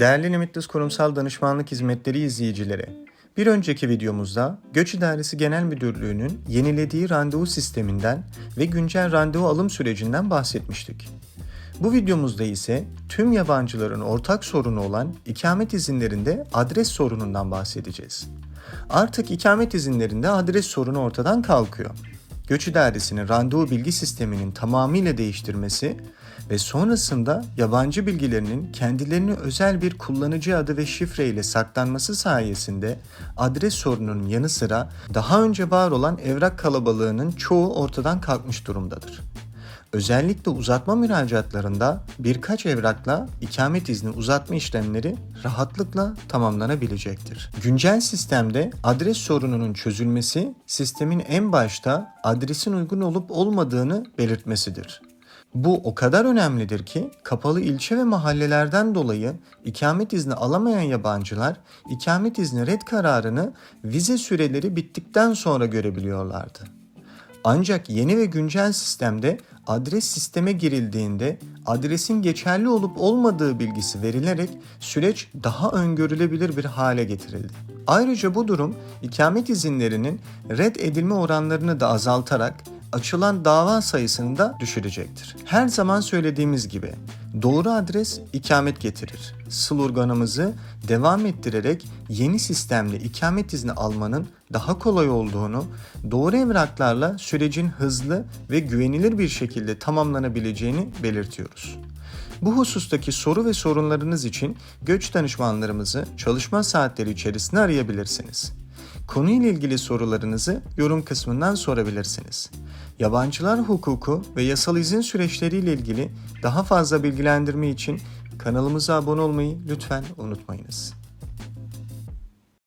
Değerli Limitless Kurumsal Danışmanlık Hizmetleri izleyicileri, bir önceki videomuzda Göç İdaresi Genel Müdürlüğü'nün yenilediği randevu sisteminden ve güncel randevu alım sürecinden bahsetmiştik. Bu videomuzda ise tüm yabancıların ortak sorunu olan ikamet izinlerinde adres sorunundan bahsedeceğiz. Artık ikamet izinlerinde adres sorunu ortadan kalkıyor. Göç İdaresi'nin randevu bilgi sisteminin tamamıyla değiştirmesi ve sonrasında yabancı bilgilerinin kendilerine özel bir kullanıcı adı ve şifre ile saklanması sayesinde adres sorununun yanı sıra daha önce var olan evrak kalabalığının çoğu ortadan kalkmış durumdadır. Özellikle uzatma müracaatlarında birkaç evrakla ikamet izni uzatma işlemleri rahatlıkla tamamlanabilecektir. Güncel sistemde adres sorununun çözülmesi sistemin en başta adresin uygun olup olmadığını belirtmesidir. Bu o kadar önemlidir ki kapalı ilçe ve mahallelerden dolayı ikamet izni alamayan yabancılar ikamet izni red kararını vize süreleri bittikten sonra görebiliyorlardı. Ancak yeni ve güncel sistemde adres sisteme girildiğinde adresin geçerli olup olmadığı bilgisi verilerek süreç daha öngörülebilir bir hale getirildi. Ayrıca bu durum ikamet izinlerinin red edilme oranlarını da azaltarak açılan dava sayısını da düşürecektir. Her zaman söylediğimiz gibi doğru adres ikamet getirir. Sloganımızı devam ettirerek yeni sistemle ikamet izni almanın daha kolay olduğunu, doğru evraklarla sürecin hızlı ve güvenilir bir şekilde tamamlanabileceğini belirtiyoruz. Bu husustaki soru ve sorunlarınız için göç danışmanlarımızı çalışma saatleri içerisinde arayabilirsiniz. Konuyla ilgili sorularınızı yorum kısmından sorabilirsiniz. Yabancılar hukuku ve yasal izin süreçleriyle ilgili daha fazla bilgilendirme için kanalımıza abone olmayı lütfen unutmayınız.